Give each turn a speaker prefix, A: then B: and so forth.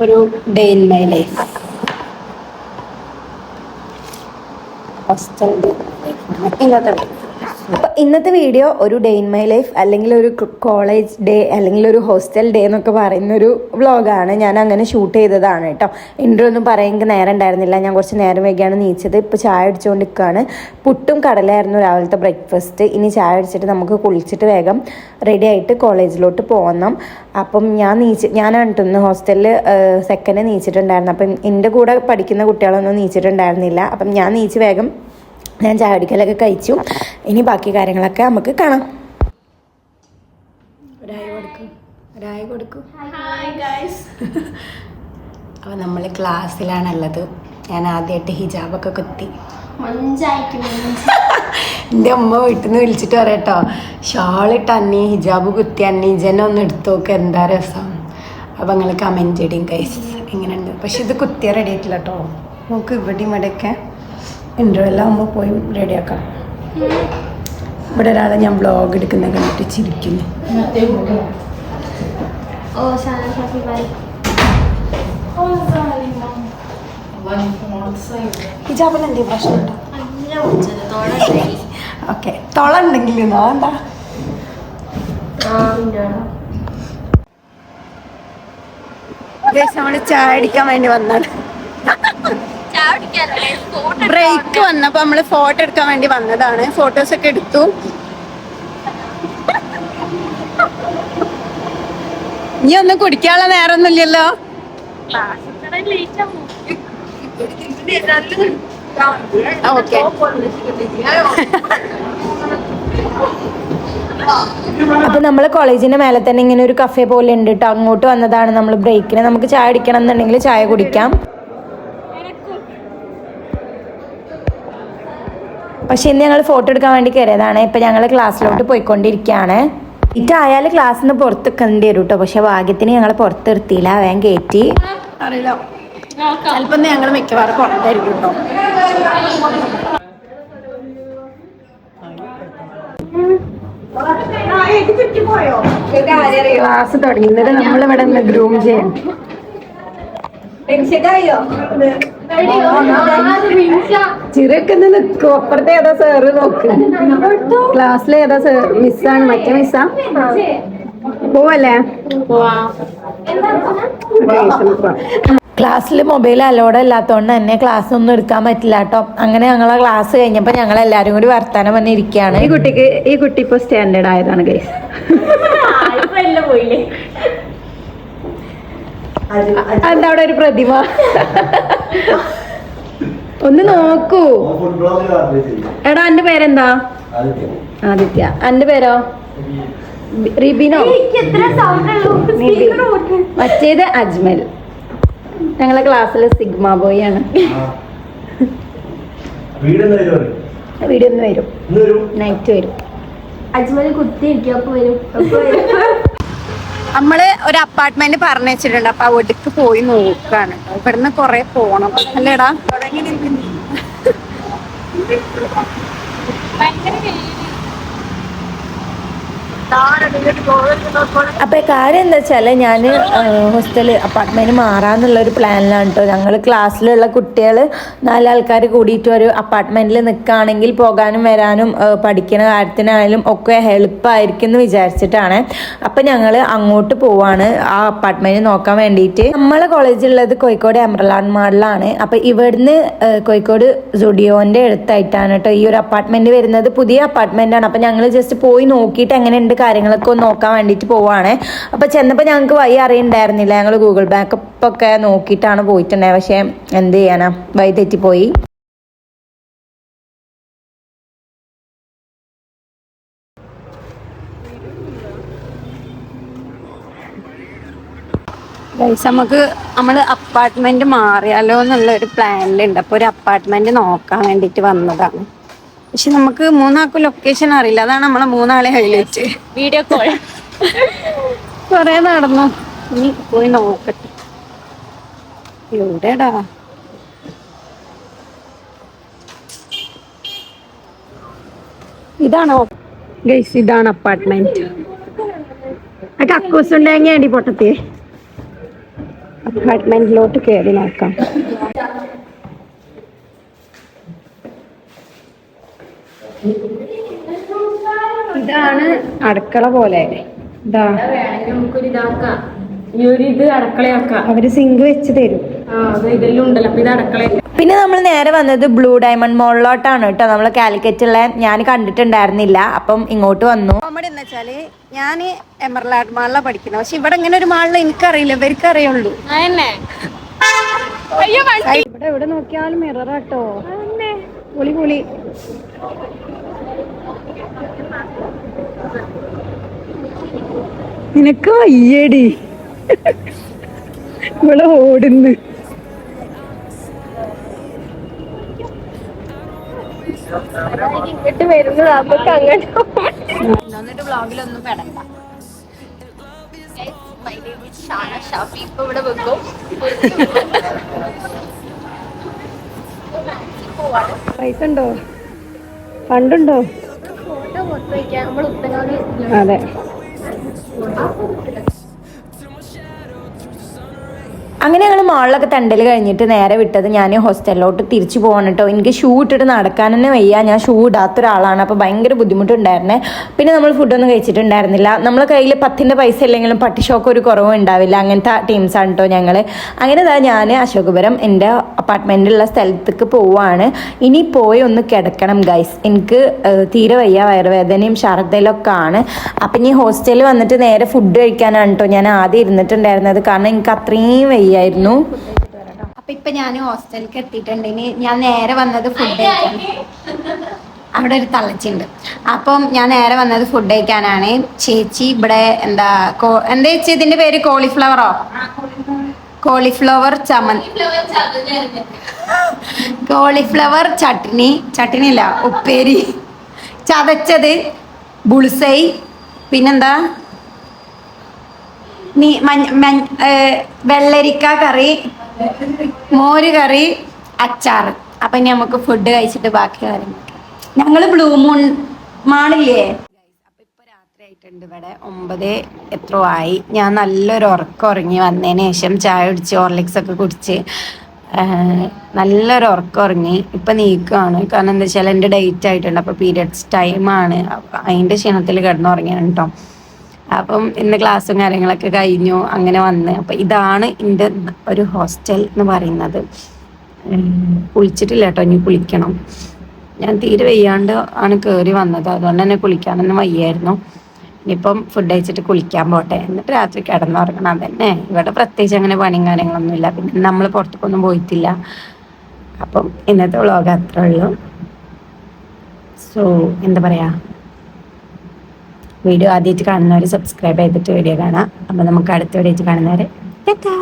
A: ഒരു day in my life hostel ഇന്നത്തെ
B: അപ്പൊ ഇന്നത്തെ വീഡിയോ ഒരു ഡേ ഇൻ മൈ ലൈഫ് അല്ലെങ്കിൽ ഒരു കോളേജ് ഡേ അല്ലെങ്കിൽ ഒരു ഹോസ്റ്റൽ ഡേ എന്നൊക്കെ പറയുന്ന ഒരു വ്ളോഗാണ് ഞാൻ അങ്ങനെ ഷൂട്ട് ചെയ്തതാണ് കേട്ടോ. ഇൻട്രോ ഒന്നും പറയാൻ നേരം ഉണ്ടായിരുന്നില്ല. ഞാൻ കുറച്ച് നേരം വൈകിയാണ് നീച്ചത്. ഇപ്പോൾ ചായ അടിച്ചുകൊണ്ട് നിൽക്കുകയാണ് പുട്ടും കടലായിരുന്നു രാവിലത്തെ ബ്രേക്ക്ഫാസ്റ്റ് ഇനി ചായ അടിച്ചിട്ട് നമുക്ക് കുളിച്ചിട്ട് വേഗം റെഡി ആയിട്ട് കോളേജിലോട്ട് പോകണം അപ്പം ഞാൻ നീച്ച് ഞാനാണ് ഇന്ന് ഹോസ്റ്റലിൽ സെക്കൻഡ് നീച്ചിട്ടുണ്ടായിരുന്നു. അപ്പം എന്റെ കൂടെ പഠിക്കുന്ന കുട്ടികളൊന്നും നീച്ചിട്ടുണ്ടായിരുന്നില്ല. അപ്പം ഞാൻ നീച്ച് വേഗം ഞാൻ ചായ കുടിക്കലൊക്കെ കഴിച്ചു. ഇനി ബാക്കി കാര്യങ്ങളൊക്കെ നമുക്ക് കാണാം. ഒരായ കൊടുക്കും. ഒരായ കൊടുക്കും. അപ്പോൾ നമ്മൾ ക്ലാസ്സിലാണുള്ളത്. ഞാൻ ആദ്യമായിട്ട് ഹിജാബൊക്കെ കുത്തി. എന്റെ അമ്മ വീട്ടിൽ നിന്ന് വിളിച്ചിട്ട് പറയട്ടോ ഷാളിട്ട് അന്നി ഹിജാബ് കുത്തി അന്നി ജന ഒന്ന് എടുത്തു നോക്ക് എന്താ രസം. അപ്പം നിങ്ങൾ കമന്റ് ചെയ്യും കൈസ് എങ്ങനെയുണ്ട് പക്ഷെ ഇത് കുത്തിയ റെഡി ആയിട്ടില്ല കേട്ടോ നമുക്ക് ഇവിടെ ഇവിടെയൊക്കെ. ഇന്റർവെൽ ആകുമ്പോൾ പോയി റെഡിയാക്കാം ഇവിടെ ഒരാളെ ഞാൻ വ്ളോഗ് എടുക്കുന്ന കണ്ടിട്ട് ചിരിക്കുന്നു. ഹിജാബിന് എന്തെങ്കിലും പ്രശ്നമുണ്ടോ
C: നല്ല വിളിച്ചത് തോന്നുന്നു
B: ഓക്കെ തുള ഉണ്ടെങ്കിൽ വേണ്ട നമ്മൾ ചായ അടിക്കാൻ വേണ്ടി വന്നാണ്. ബ്രേക്ക് വന്നപ്പോ നമ്മൾ ഫോട്ടോ എടുക്കാൻ വേണ്ടി വന്നതാണ്. ഫോട്ടോസ് ഒക്കെ എടുത്തു. ഇനി ഒന്നും കുടിക്കാനുള്ള നേരമൊന്നുമില്ലല്ലോ ഓക്കെ അപ്പൊ നമ്മൾ കോളേജിന്റെ മേലെ തന്നെ ഇങ്ങനെ ഒരു കഫേ പോലെ ഉണ്ട് കേട്ടോ അങ്ങോട്ട് വന്നതാണ് നമ്മൾ ബ്രേക്കിന് നമുക്ക് ചായ അടിക്കണം എന്നുണ്ടെങ്കിൽ ചായ കുടിക്കാം. പക്ഷെ ഇന്ന് ഞങ്ങൾ ഫോട്ടോ എടുക്കാൻ വേണ്ടി കയറിയതാണ്. ഇപ്പൊ ഞങ്ങൾ ക്ലാസ്സിലോട്ട് പോയിക്കൊണ്ടിരിക്കുകയാണ്. ഇറ്റായാലും ക്ലാസ്സിൽ നിന്ന് പുറത്ത് കണ്ടി വരും കേട്ടോ പക്ഷെ ഭാഗ്യത്തിന് ഞങ്ങൾ പുറത്ത് നിർത്തിയില്ല വേഗം കയറ്റി അറിയില്ല. ഞങ്ങൾ മിക്കവാറും പുറത്തായിരിക്കും കേട്ടോ. ക്ലാസ് തുടങ്ങുന്നത് നമ്മളിവിടെ നിന്ന് ഗ്രൂം ചെയ്യണം ചിറയൊക്കെ നിൽക്കും അപ്പുറത്തെ ഏതാ സാറ് നോക്ക്. ക്ലാസ്സിലെ ഏതാ സാർ മിസ്സാണ് മറ്റേ മിസ്സാ പോവല്ലേ? ക്ലാസ്സിൽ മൊബൈൽ അലോഡ് അല്ലാത്തതുകൊണ്ട് തന്നെ ക്ലാസ് ഒന്നും എടുക്കാൻ പറ്റില്ല കേട്ടോ അങ്ങനെ ഞങ്ങളെ ക്ലാസ് കഴിഞ്ഞപ്പോൾ ഞങ്ങൾ എല്ലാവരും കൂടി വർത്താനം പറഞ്ഞ് ഇരിക്കുകയാണ് ഈ കുട്ടിക്ക് ഈ കുട്ടി ഇപ്പോൾ സ്റ്റാൻഡേർഡ് ആയതാണ് ഗൈസ് എന്താ അവിടെ ഒരു പ്രതിമ? ഒന്ന് നോക്കൂ. എടാ എന്റെ പേരെന്താ? ആദിത്യ. എന്റെ പേരോ? റിബിനോ. മറ്റേത് അജ്മൽ. ഞങ്ങളെ ക്ലാസ്സിലെ സിഗ്മ ബോയ് ആണ്.
D: വീടെന്ന്
B: വീഡിയോ ഒന്ന് വരും. നൈറ്റ് വരും?
C: അജ്മൽ കുത്തി വരും.
B: നമ്മൾ ഒരു അപ്പാർട്ട്മെന്റ് പറഞ്ഞു വെച്ചിട്ടുണ്ട് അപ്പൊ അവിടേക്ക് പോയി നോക്കാണ്. ഇവിടുന്ന് കൊറേ പോണം. അല്ലേടാ? അപ്പൊ കാര്യം എന്താ വെച്ചാൽ ഞാൻ ഹോസ്റ്റൽ അപ്പാർട്ട്മെന്റ് മാറാന്നുള്ള ഒരു പ്ലാനിലാണ് കേട്ടോ ഞങ്ങൾ ക്ലാസ്സിലുള്ള കുട്ടികൾ നാലാൾക്കാർ കൂടിയിട്ട് ഒരു അപ്പാർട്ട്മെന്റിൽ നിൽക്കുകയാണെങ്കിൽ പോകാനും വരാനും പഠിക്കണ കാര്യത്തിനായാലും ഒക്കെ ഹെൽപ്പായിരിക്കും എന്ന് വിചാരിച്ചിട്ടാണ്. അപ്പൊ ഞങ്ങൾ അങ്ങോട്ട് പോവാണ്. ആ അപ്പാർട്ട്മെന്റ് നോക്കാൻ വേണ്ടിയിട്ട് നമ്മളെ കോളേജിലുള്ളത് കോഴിക്കോട് എംബ്രലാൻ മാളിലാണ് അപ്പൊ ഇവിടുന്ന് കോഴിക്കോട് സുഡിയോന്റെ അടുത്തായിട്ടാണ് കേട്ടോ ഈ ഒരു അപ്പാർട്ട്മെന്റ് വരുന്നത്. പുതിയ അപ്പാർട്ട്മെന്റ് ആണ് അപ്പൊ ഞങ്ങൾ ജസ്റ്റ് പോയി നോക്കിയിട്ട് എങ്ങനെയുണ്ട് കാര്യങ്ങളൊക്കെ ഒന്ന് നോക്കാൻ വേണ്ടിയിട്ട് പോവാണ്. അപ്പോൾ ചെന്നപ്പോൾ ഞങ്ങൾക്ക് വഴി അറിയണ്ടായിരുന്നില്ല. ഞങ്ങൾ ഗൂഗിൾ ബാക്കപ്പ് ഒക്കെ നോക്കിയിട്ടാണ് പോയിട്ടുണ്ടായത് പക്ഷേ എന്ത് ചെയ്യാനാ? വഴി തെറ്റിപ്പോയി. നമുക്ക് നമ്മൾ അപ്പാർട്ട്മെന്റ് മാറിയാലോ എന്നുള്ള ഒരു പ്ലാനിലുണ്ട് അപ്പോൾ ഒരു അപ്പാർട്ട്മെന്റ് നോക്കാൻ വേണ്ടിട്ട് വന്നതാണ്. പക്ഷെ നമുക്ക് മൂന്നാൾക്ക് ലൊക്കേഷൻ അറിയില്ല. അതാണ് നമ്മളെ മൂന്നാളെ ഹൈലൈറ്റ്
C: വീഡിയോ കോൾ
B: കൊറേ നടന്നു. ഇനി പോയി നോക്കട്ടെ. എവിടെടാ? ഇതാണോ ഗൈസ് ഇതാണ് അപ്പാർട്ട്മെന്റ് കക്കൂസുണ്ടെങ്കി പൊട്ടത്തി
A: അപ്പാർട്ട്മെന്റിലോട്ട് കയറി നോക്കാം ഇതാണ് അടുക്കള പോലെ. ഇതാ. അവർ സിങ്ക് വെച്ച് തരും.
B: പിന്നെ നമ്മൾ നേരെ വന്നത് ബ്ലൂ ഡയമണ്ട് മോളിലോട്ടാണ് കേട്ടോ. നമ്മൾ കാലിക്കറ്റുള്ള ഞാൻ കണ്ടിട്ടുണ്ടായിരുന്നില്ല. അപ്പം ഇങ്ങോട്ട് വന്നു.
A: കോമഡി എന്ന് വെച്ചാൽ ഞാൻ എമർലാഡ് മാളില പഠിക്കുന്നത്. പക്ഷെ ഇവിടെ ഇങ്ങനെ ഒരു മാളിൽ എനിക്കറിയില്ല. ഇവർക്ക് അറിയുള്ളൂ ഇവിടെ എവിടെ നോക്കിയാലും മിററാട്ടോ പൊളി പൊളി. നിനക്ക് വയ്യടി ഇവിടെ ഓടുന്നു.
C: ഇങ്ങോട്ട് വരുന്നത് നമുക്ക് അങ്ങോട്ട്
A: എന്നിട്ട് വ്ളോഗിലൊന്നും പെടണ്ട.
C: ഇപ്പൊ ഇവിടെ വെക്കും
A: പൈസ ഉണ്ടോ ഫണ്ടുണ്ടോ അതെ. Gracias.
B: അങ്ങനെ ഞങ്ങൾ മാളിലൊക്കെ തണ്ടൽ കഴിഞ്ഞിട്ട് നേരെ വിട്ടത് ഞാൻ ഹോസ്റ്റലിലോട്ട് തിരിച്ചു പോകണം കേട്ടോ എനിക്ക് ഷൂ ഇട്ടിട്ട് നടക്കാൻ തന്നെ വയ്യ. ഞാൻ ഷൂ ഇടാത്ത ഒരാളാണ് അപ്പോൾ ഭയങ്കര ബുദ്ധിമുട്ടുണ്ടായിരുന്നേ. പിന്നെ നമ്മൾ ഫുഡൊന്നും കഴിച്ചിട്ടുണ്ടായിരുന്നില്ല. നമ്മളെ കയ്യിൽ പത്തിന്റെ പൈസ ഇല്ലെങ്കിലും പട്ടിഷോക്ക് ഒരു കുറവും ഉണ്ടാവില്ല. അങ്ങനത്തെ ടീംസാണ് കേട്ടോ ഞങ്ങൾ അങ്ങനെ ഇതാ ഞാൻ അശോകപുരം എന്റെ അപ്പാർട്ട്മെന്റിലുള്ള സ്ഥലത്തേക്ക് പോവാണ്. ഇനി പോയി ഒന്ന് കിടക്കണം ഗൈസ് എനിക്ക് തീരെ വയ്യ. വയറുവേദനയും ഛർദ്ദലൊക്കെ ആണ് അപ്പം ഇനി ഹോസ്റ്റലിൽ വന്നിട്ട് നേരെ ഫുഡ് കഴിക്കാനാണ് കേട്ടോ ഞാൻ ആദ്യം ഇരുന്നിട്ടുണ്ടായിരുന്നത്. കാരണം എനിക്ക് അത്രയും വയ്യായിരുന്നു
A: അപ്പൊ ഇപ്പൊ ഞാൻ ഹോസ്റ്റലിലേക്ക് എത്തിയിട്ടുണ്ട്. ഇനി ഞാൻ നേരെ വന്നത് ഫുഡ് കഴിക്കാൻ. അവിടെ ഒരു തള്ളച്ചുണ്ട്. അപ്പം ഞാൻ നേരെ വന്നത് ഫുഡ് കഴിക്കാനാണ്. ചേച്ചി ഇവിടെ എന്താ എന്താ ചേച്ചി ഇതിന്റെ പേര്? കോളിഫ്ലവറോ? കോളിഫ്ലവർ ചമൻ കോളിഫ്ലവർ ചട്നി. ചട്നി ഇല്ല ഉപ്പേരി. ചതച്ചത്. ബുൾസൈ. പിന്നെന്താ? നീ വെള്ളരിക്ക കറി മോര് കറി അച്ചാർ അപ്പൊ ഇനി നമുക്ക് ഫുഡ് കഴിച്ചിട്ട് ബാക്കി കാര്യങ്ങൾ ഞങ്ങൾ ബ്ലൂ മൂൺ രാത്രി ആയിട്ടുണ്ട് ഇവിടെ. ഒമ്പത് എത്രയോ ആയി. ഞാൻ നല്ലൊരു ഉറക്കം ഉറങ്ങി വന്നതിന് ശേഷം ചായ കുടിച്ച് ഹോർലിക്സ് ഒക്കെ കുടിച്ച് നല്ലൊരു ഉറക്കം ഉറങ്ങി. ഇപ്പൊ നീക്കുകയാണ് കാരണം എന്താ വെച്ചാൽ എന്റെ ഡേറ്റ് ആയിട്ടുണ്ട്. അപ്പൊ പീരിയഡ്സ് ടൈമാണ് അതിന്റെ ക്ഷീണത്തിൽ കിടന്നുറങ്ങിയാണ് കേട്ടോ അപ്പം ഇന്ന് ക്ലാസ്സും കാര്യങ്ങളൊക്കെ കഴിഞ്ഞു അങ്ങനെ വന്ന്. അപ്പം ഇതാണ് എന്റെ ഒരു ഹോസ്റ്റൽ എന്ന് പറയുന്നത്. കുളിച്ചിട്ടില്ല കേട്ടോ ഇനി കുളിക്കണം. ഞാൻ തീരെ വയ്യാണ്ട് ആണ് കയറി വന്നത്. അതുകൊണ്ട് തന്നെ കുളിക്കാനൊന്നും വയ്യായിരുന്നു. ഇനിയിപ്പം ഫുഡ് കഴിച്ചിട്ട് കുളിക്കാൻ പോട്ടെ. എന്നിട്ട് രാത്രി കിടന്നുറങ്ങണം. അതന്നെ. ഇവിടെ പ്രത്യേകിച്ച് അങ്ങനെ പണിയും കാര്യങ്ങളൊന്നുമില്ല പിന്നെ നമ്മൾ പുറത്തേക്കൊന്നും പോയിട്ടില്ല. അപ്പം ഇന്നത്തെ വ്ളോഗ് അത്രേ ഉള്ളൂ. സോ എന്താ പറയുക വീഡിയോ ആദ്യമായിട്ട് കാണുന്നവർ സബ്സ്ക്രൈബ് ചെയ്തിട്ട് വീഡിയോ കാണാം. അപ്പം നമുക്ക് അടുത്ത വീഡിയോ കാണുന്നവരെ ടാറ്റാ!